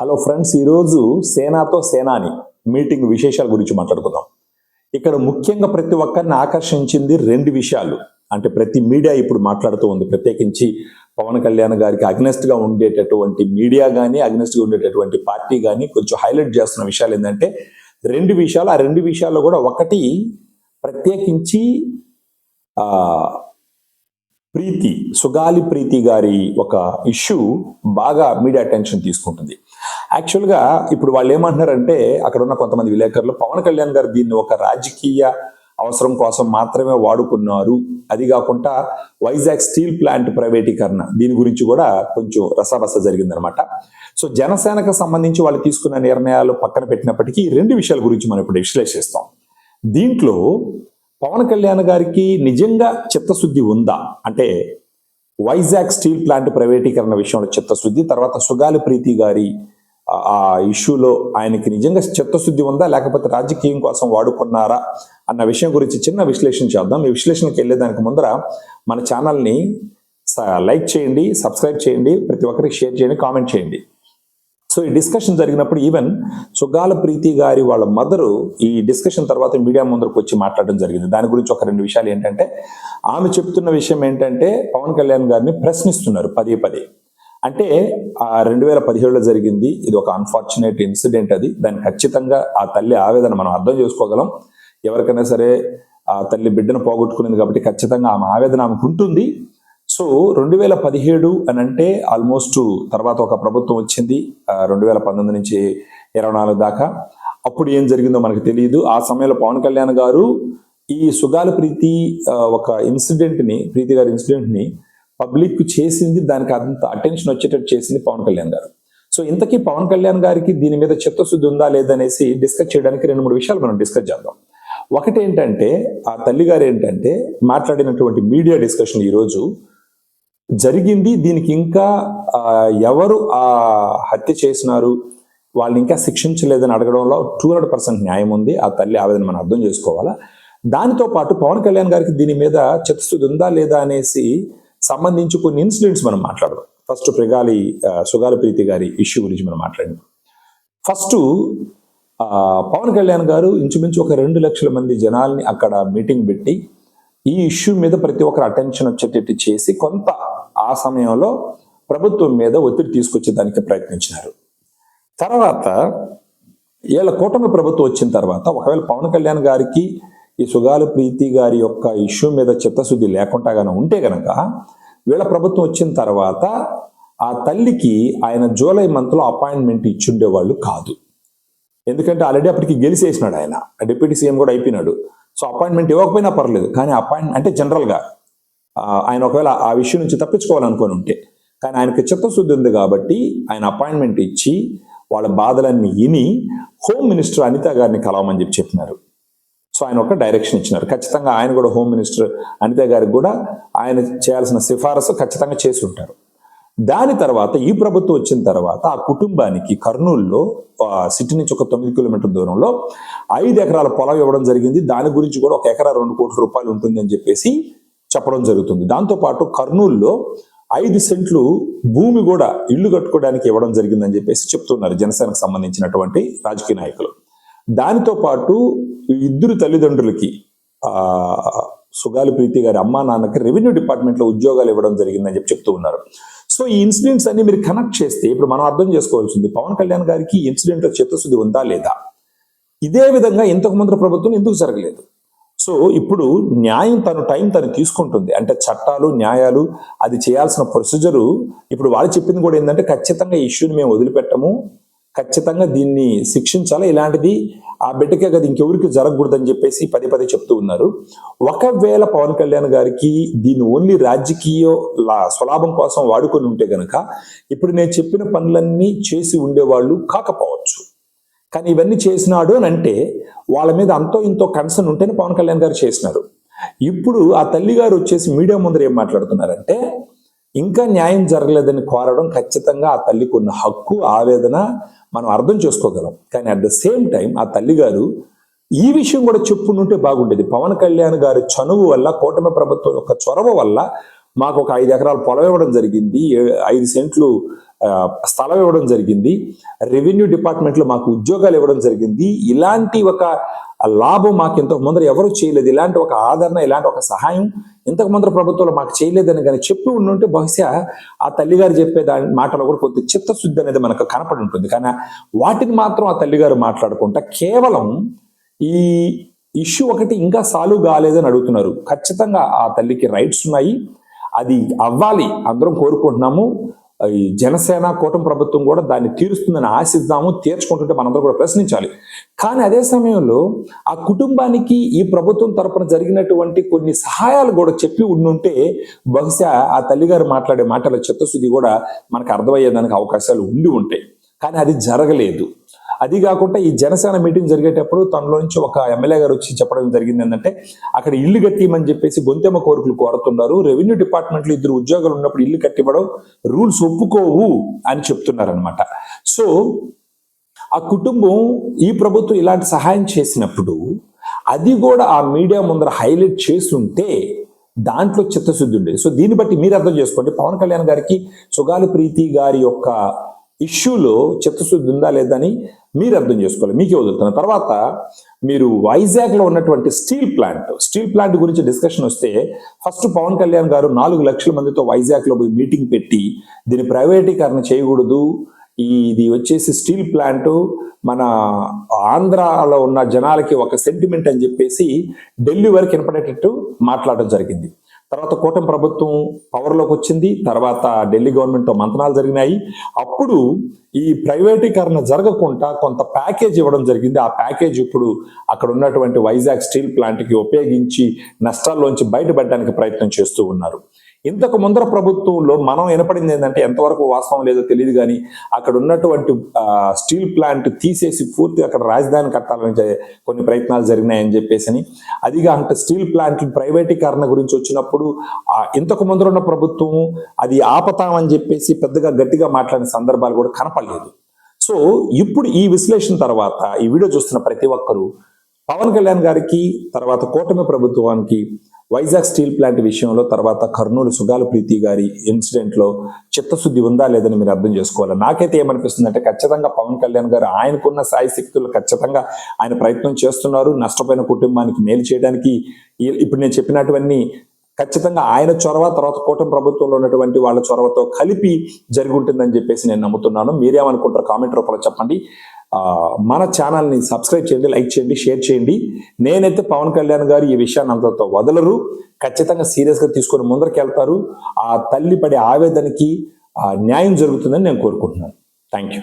Hello friends ఈరోజు సేనాతో సేనాని meeting విశేషాల గురించి మాట్లాడుకుందాం. ఇక్కడ ముఖ్యంగా ప్రతి ఒక్కరిని ఆకర్షించింది రెండు విషయాలు. అంటే ప్రతి మీడియా ఇప్పుడు మాట్లాడుతూ ఉంది. ప్రత్యేకించి పవన్ కళ్యాణ్ గారికి అగ్నెస్ట్గా ఉండేటటువంటి మీడియా కానీ అగ్నెస్ట్గా ఉండేటటువంటి పార్టీ కానీ కొంచెం హైలైట్ చేస్తున్న విషయాలు ఏంటంటే రెండు విషయాలు ఆ రెండు విషయాల్లో కూడా ఒకటి ప్రత్యేకించి ప్రీతి సుగాలి ప్రీతి గారి ఒక ఇష్యూ బాగా మీడియా అటెన్షన్ తీసుకుంటుంది. యాక్చువల్గా ఇప్పుడు వాళ్ళు ఏమంటున్నారంటే అక్కడ ఉన్న కొంతమంది విలేకరులు పవన్ కళ్యాణ్ గారు దీన్ని ఒక రాజకీయ అవసరం కోసం మాత్రమే వాడుకున్నారు. అది కాకుండా వైజాగ్ స్టీల్ ప్లాంట్ ప్రైవేటీకరణ దీని గురించి కూడా కొంచెం రసాబస జరిగిందనమాట సో జనసేనకు సంబంధించి వాళ్ళు తీసుకున్న నిర్ణయాలు పక్కన పెట్టినప్పటికీ ఈ రెండు విషయాల గురించి మనం ఇప్పుడు విశ్లేషిస్తాం. దీంట్లో పవన్ కళ్యాణ్ గారికి నిజంగా చిత్తశుద్ధి ఉందా? అంటే వైజాగ్ స్టీల్ ప్లాంట్ ప్రైవేటీకరణ విషయంలో చిత్తశుద్ధి తర్వాత సుగాలి ప్రీతి గారి ఆ- ఇష్యూలో ఆయనకి నిజంగా చిత్తశుద్ధి ఉందా లేకపోతే రాజకీయం కోసం వాడుకున్నారా అన్న విషయం గురించి చిన్న విశ్లేషణ చేద్దాం. ఈ విశ్లేషణకి వెళ్ళేదానికి ముందర మన ఛానల్ని లైక్ చేయండి సబ్స్క్రైబ్ చేయండి ప్రతి ఒక్కరికి షేర్ చేయండి కామెంట్ చేయండి. సో ఈ డిస్కషన్ జరిగినప్పుడు ఈవెన్ సుగాల ప్రీతి గారి వాళ్ళ మదరు ఈ డిస్కషన్ తర్వాత మీడియా ముందరకు వచ్చి మాట్లాడడం జరిగింది. దాని గురించి ఒక రెండు విషయాలు ఏంటంటే ఆమె చెప్తున్న విషయం ఏంటంటే పవన్ కళ్యాణ్ గారిని ప్రశ్నిస్తున్నారు పదే పదే. అంటే ఆ రెండు వేల పదిహేడులో జరిగింది. ఇది ఒక అన్ఫార్చునేట్ ఇన్సిడెంట్ అది. దాన్ని ఖచ్చితంగా ఆ తల్లి ఆవేదన మనం అర్థం చేసుకోగలం. ఎవరికైనా సరే ఆ తల్లి బిడ్డను పోగొట్టుకునేది కాబట్టి ఖచ్చితంగా ఆమె ఆవేదన ఆమెకు ఉంటుంది. సో రెండు వేల పదిహేడు అని అంటే ఆల్మోస్ట్ తర్వాత ఒక ప్రభుత్వం వచ్చింది. రెండు వేల పంతొమ్మిది నుంచి ఇరవై నాలుగు దాకా. అప్పుడు ఏం జరిగిందో మనకు తెలియదు. ఆ సమయంలో పవన్ కళ్యాణ్ గారు ఈ సుగాల ప్రీతి ఒక ఇన్సిడెంట్ని ప్రీతి గారి ఇన్సిడెంట్ని పబ్లిక్ చేసింది దానికి అంత అటెన్షన్ వచ్చేటట్టు చేసింది పవన్ కళ్యాణ్ గారు. సో ఇంతకీ పవన్ కళ్యాణ్ గారికి దీని మీద చిత్తశుద్ధి ఉందా లేదనేసి డిస్కస్ చేయడానికి రెండు మూడు విషయాలు మనం డిస్కస్ చేద్దాం. ఒకటి ఏంటంటే ఆ తల్లి గారు ఏంటంటే మాట్లాడినటువంటి మీడియా డిస్కషన్ ఈరోజు జరిగింది దీనికి ఇంకా ఎవరు ఆ హత్య చేసినారు వాళ్ళని ఇంకా శిక్షించలేదని అడగడంలో టూ హండ్రెడ్ పర్సెంట్ న్యాయం ఉంది ఆ తల్లి ఆవేదన మనం అర్థం చేసుకోవాలా. దానితో పాటు పవన్ కళ్యాణ్ గారికి దీని మీద చిత్తశుద్ధి ఉందా లేదా అనేసి సంబంధించి కొన్ని ఇన్సిడెంట్స్ మనం మాట్లాడదాం. ఫస్ట్ ప్రిగాలి ఆ, సుగాలి ప్రీతి గారి ఇష్యూ గురించి మనం మాట్లాడింది. ఫస్ట్ పవన్ కళ్యాణ్ గారు ఇంచుమించు ఒక రెండు లక్షల మంది జనాల్ని అక్కడ మీటింగ్ పెట్టి ఈ ఇష్యూ మీద ప్రతి ఒక్కరు అటెన్షన్ వచ్చేటట్టు చేసి కొంత ఆ సమయంలో ప్రభుత్వం మీద ఒత్తిడి తీసుకొచ్చేదానికి ప్రయత్నించినారు. తర్వాత వీళ్ళ కూటమి ప్రభుత్వం వచ్చిన తర్వాత ఒకవేళ పవన్ కళ్యాణ్ గారికి ఈ సుగాలు ప్రీతి గారి యొక్క ఇష్యూ మీద చిత్తశుద్ధి లేకుండా గన ఉంటే గనక వీళ్ళ ప్రభుత్వం వచ్చిన తర్వాత ఆ తల్లికి ఆయన జూలై మంత్లో అపాయింట్మెంట్ ఇచ్చుండేవాళ్ళు కాదు. ఎందుకంటే ఆల్రెడీ అప్పటికి గెలిచేసినాడు ఆయన. డిప్యూటీ సీఎం కూడా అయిపోయినాడు. సో అపాయింట్మెంట్ ఇవ్వకపోయినా పర్లేదు కానీ అపాయింట్మెంట్ అంటే జనరల్గా ఆయన ఒకవేళ ఆ విషయం నుంచి తప్పించుకోవాలనుకొని ఉంటే కానీ ఆయనకి చిత్తశుద్ధి ఉంది కాబట్టి ఆయన అపాయింట్మెంట్ ఇచ్చి వాళ్ళ బాధలన్నీ విని హోమ్ మినిస్టర్ అనిత గారిని కలవమని చెప్పి చెప్పినారు. సో ఆయన ఒక డైరెక్షన్ ఇచ్చినారు. ఖచ్చితంగా ఆయన కూడా హోమ్ మినిస్టర్ అనిత గారికి కూడా ఆయన చేయాల్సిన సిఫారసు ఖచ్చితంగా చేసి ఉంటారు. దాని తర్వాత ఈ ప్రభుత్వం వచ్చిన తర్వాత ఆ కుటుంబానికి కర్నూలులో సిటీ నుంచి ఒక తొమ్మిది కిలోమీటర్ దూరంలో ఐదు ఎకరాల పొలం ఇవ్వడం జరిగింది. దాని గురించి కూడా ఒక ఎకరా రెండు కోట్ల రూపాయలు ఉంటుంది అని చెప్పేసి చెప్పడం జరుగుతుంది. దాంతోపాటు కర్నూలులో ఐదు సెంట్లు భూమి కూడా ఇల్లు కట్టుకోవడానికి ఇవ్వడం జరిగిందని చెప్పేసి చెప్తున్నారు జనసేనకు సంబంధించినటువంటి రాజకీయ నాయకులు. దానితో పాటు ఇద్దరు తల్లిదండ్రులకి సుగాలి ప్రీతి గారి అమ్మా నాన్నకి రెవెన్యూ డిపార్ట్మెంట్లో ఉద్యోగాలు ఇవ్వడం జరిగిందని చెప్పి చెప్తూ ఉన్నారు. సో ఈ ఇన్సిడెంట్స్ అన్ని మీరు కనెక్ట్ చేస్తే ఇప్పుడు మనం అర్థం చేసుకోవాల్సింది పవన్ కళ్యాణ్ గారికి ఇన్సిడెంట్ ఇన్సిడెంట్లో చిత్తశుద్ధి ఉందా లేదా? ఇదే విధంగా ఇంతకు ముందు ప్రభుత్వం ఎందుకు జరగలేదు? సో ఇప్పుడు న్యాయం తను టైం తను తీసుకుంటుంది. అంటే చట్టాలు న్యాయాలు అది చేయాల్సిన ప్రొసీజరు ఇప్పుడు వాళ్ళు చెప్పింది కూడా ఏంటంటే ఖచ్చితంగా ఇష్యూని మేము వదిలిపెట్టము ఖచ్చితంగా దీన్ని శిక్షించాలి? ఇలాంటిది ఆ బిడ్డకే కదా ఇంకెవరికి జరగకూడదని చెప్పేసి పదే పదే చెప్తూ ఉన్నారు. ఒకవేళ పవన్ కళ్యాణ్ గారికి దీన్ని ఓన్లీ రాజకీయ లా- స్వలాభం కోసం వాడుకొని ఉంటే గనక ఇప్పుడు నేను చెప్పిన పనులన్నీ చేసి ఉండేవాళ్ళు కాకపోవచ్చు. కానీ ఇవన్నీ చేసినాడు అని అంటే వాళ్ళ మీద అంతో ఇంతో కన్సర్న్ ఉంటేనే పవన్ కళ్యాణ్ గారు చేసినారు. ఇప్పుడు ఆ తల్లి గారు వచ్చేసి మీడియా ముందర ఏం మాట్లాడుతున్నారంటే ఇంకా న్యాయం జరగలేదని కోరడం ఖచ్చితంగా ఆ తల్లికి ఉన్న హక్కు ఆవేదన మనం అర్థం చేసుకోగలం. కానీ అట్ ద సేమ్ టైం ఆ తల్లి గారు ఈ విషయం కూడా చెప్పుంటే బాగుండేది. పవన్ కళ్యాణ్ గారి చనువు వల్ల కూటమి ప్రభుత్వం యొక్క చొరవ వల్ల మాకు ఒక ఐదు ఎకరాల పొలం ఇవ్వడం జరిగింది. ఏ- ఐదు సెంట్లు స్థలం ఇవ్వడం జరిగింది. రెవెన్యూ డిపార్ట్మెంట్లో మాకు ఉద్యోగాలు ఇవ్వడం జరిగింది. ఇలాంటి ఒక లాభం మాకు ఇంతకు ముందర ఎవరు చేయలేదు. ఇలాంటి ఒక ఆదరణ ఇలాంటి ఒక సహాయం ఇంతకు ముందర ప్రభుత్వంలో మాకు చేయలేదని కానీ చెప్పి ఉండుంటే బహుశా ఆ తల్లిగారు చెప్పే దాని మాటలో కూడా కొద్ది చిత్తశుద్ధి అనేది మనకు కనపడి ఉంటుంది. కానీ వాటిని మాత్రం ఆ తల్లిగారు మాట్లాడుకుంటా కేవలం ఈ ఇష్యూ ఒకటి ఇంకా సాల్వ్ కాలేదని అడుగుతున్నారు. ఖచ్చితంగా ఆ తల్లికి రైట్స్ ఉన్నాయి. అది అవ్వాలి. అందరం కోరుకుంటున్నాము. ఈ జనసేన కూటమి ప్రభుత్వం కూడా దాన్ని తీరుస్తుందని ఆశిద్దాము తీర్చుకుంటుంటే మనందరూ కూడా ప్రశ్నించాలి. కానీ అదే సమయంలో ఆ కుటుంబానికి ఈ ప్రభుత్వం తరపున జరిగినటువంటి కొన్ని సహాయాలు కూడా చెప్పి ఉండుంటే బహుశా ఆ తల్లిగారు మాట్లాడే మాటల చిత్తశుద్ధి కూడా మనకు అర్థమయ్యేదానికి అవకాశాలు ఉండి ఉంటాయి. కానీ అది జరగలేదు. అది కాకుండా ఈ జనసేన మీటింగ్ జరిగేటప్పుడు తనలో నుంచి ఒక ఎమ్మెల్యే గారు వచ్చి చెప్పడం జరిగింది ఏంటంటే అక్కడ ఇల్లు కట్టిమని చెప్పేసి గొంతెమ్మ కోరికలు కోరుతున్నారు. రెవెన్యూ డిపార్ట్మెంట్లో ఇద్దరు ఉద్యోగాలు ఉన్నప్పుడు ఇల్లు కట్టివ్వడం రూల్స్ ఒప్పుకోవు అని చెప్తున్నారనమాట సో ఆ కుటుంబం ఈ ప్రభుత్వం ఇలాంటి సహాయం చేసినప్పుడు అది కూడా ఆ మీడియా ముందర హైలైట్ చేస్తుంటే దాంట్లో చిత్తశుద్ధి ఉండేది. సో దీన్ని బట్టి మీరు అర్థం చేసుకోండి. పవన్ కళ్యాణ్ గారికి సుగాలి ప్రీతి గారి యొక్క ఇష్యూలో చిత్తశుద్ధి ఉందా లేదా అని మీరు అర్థం చేసుకోవాలి. మీకే వదులుతున్న తర్వాత మీరు వైజాగ్లో ఉన్నటువంటి స్టీల్ ప్లాంట్ స్టీల్ ప్లాంట్ గురించి డిస్కషన్ వస్తే ఫస్ట్ పవన్ కళ్యాణ్ గారు నాలుగు లక్షల మందితో వైజాగ్లో పోయి మీటింగ్ పెట్టి దీన్ని ప్రైవేటీకరణ చేయకూడదు. ఇది వచ్చేసి స్టీల్ ప్లాంట్ మన ఆంధ్రాలో ఉన్న జనాలకి ఒక సెంటిమెంట్ అని చెప్పేసి ఢిల్లీ వరకు వినపడేటట్టు మాట్లాడడం జరిగింది. తర్వాత కూటమి ప్రభుత్వం పవర్లోకి వచ్చింది. తర్వాత ఢిల్లీ గవర్నమెంట్తో మంతనాలు జరిగినాయి. అప్పుడు ఈ ప్రైవేటీకరణ జరగకుండా కొంత ప్యాకేజ్ ఇవ్వడం జరిగింది. ఆ ప్యాకేజ్ ఇప్పుడు అక్కడ ఉన్నటువంటి వైజాగ్ స్టీల్ ప్లాంట్కి ఉపయోగించి నష్టాల్లోంచి బయటపడడానికి ప్రయత్నం చేస్తూ ఉన్నారు. ఇంతకు ముందర ప్రభుత్వంలో మనం వినపడింది ఏంటంటే ఎంతవరకు వాస్తవం లేదో తెలియదు కానీ అక్కడ ఉన్నటువంటి స్టీల్ ప్లాంట్ తీసేసి పూర్తిగా అక్కడ రాజధాని కట్టాలని కొన్ని ప్రయత్నాలు జరిగినాయని చెప్పేసి అదిగా అంటే స్టీల్ ప్లాంట్ ప్రైవేటీకరణ గురించి వచ్చినప్పుడు ఇంతకు ముందర ఉన్న ప్రభుత్వం అది ఆపతామని చెప్పేసి పెద్దగా గట్టిగా మాట్లాడిన సందర్భాలు కూడా కనపడలేదు. సో ఇప్పుడు ఈ విశ్లేషణ తర్వాత ఈ వీడియో చూస్తున్న ప్రతి ఒక్కరూ పవన్ కళ్యాణ్ గారికి తర్వాత కూటమి ప్రభుత్వానికి వైజాగ్ స్టీల్ ప్లాంట్ విషయంలో తర్వాత కర్నూలు సుగాల ప్రీతి గారి ఇన్సిడెంట్లో చిత్తశుద్ధి ఉందా లేదని మీరు అర్థం చేసుకోవాలి? నాకైతే ఏమనిపిస్తుంది అంటే ఖచ్చితంగా పవన్ కళ్యాణ్ గారు ఆయనకున్న సాయి శక్తులు ఖచ్చితంగా ఆయన ప్రయత్నం చేస్తున్నారు. నష్టపోయిన కుటుంబానికి మేలు చేయడానికి ఇప్పుడు నేను చెప్పినటువన్నీ ఖచ్చితంగా ఆయన చొరవ తర్వాత కూటమి ప్రభుత్వంలో ఉన్నటువంటి వాళ్ళ చొరవతో కలిపి జరుగుంటుందని చెప్పేసి నేను నమ్ముతున్నాను. మీరేమనుకుంటారు కామెంట్ రూపంలో చెప్పండి. మన ఛానల్ని సబ్స్క్రైబ్ చేయండి లైక్ చేయండి షేర్ చేయండి. నేనైతే పవన్ కళ్యాణ్ గారు ఈ విషయాన్ని అంతతో వదలరు. ఖచ్చితంగా సీరియస్గా తీసుకొని ముందరికి వెళ్తారు ఆ తల్లి పడే ఆవేదనకి న్యాయం జరుగుతుందని నేను కోరుకుంటున్నాను. Thank you.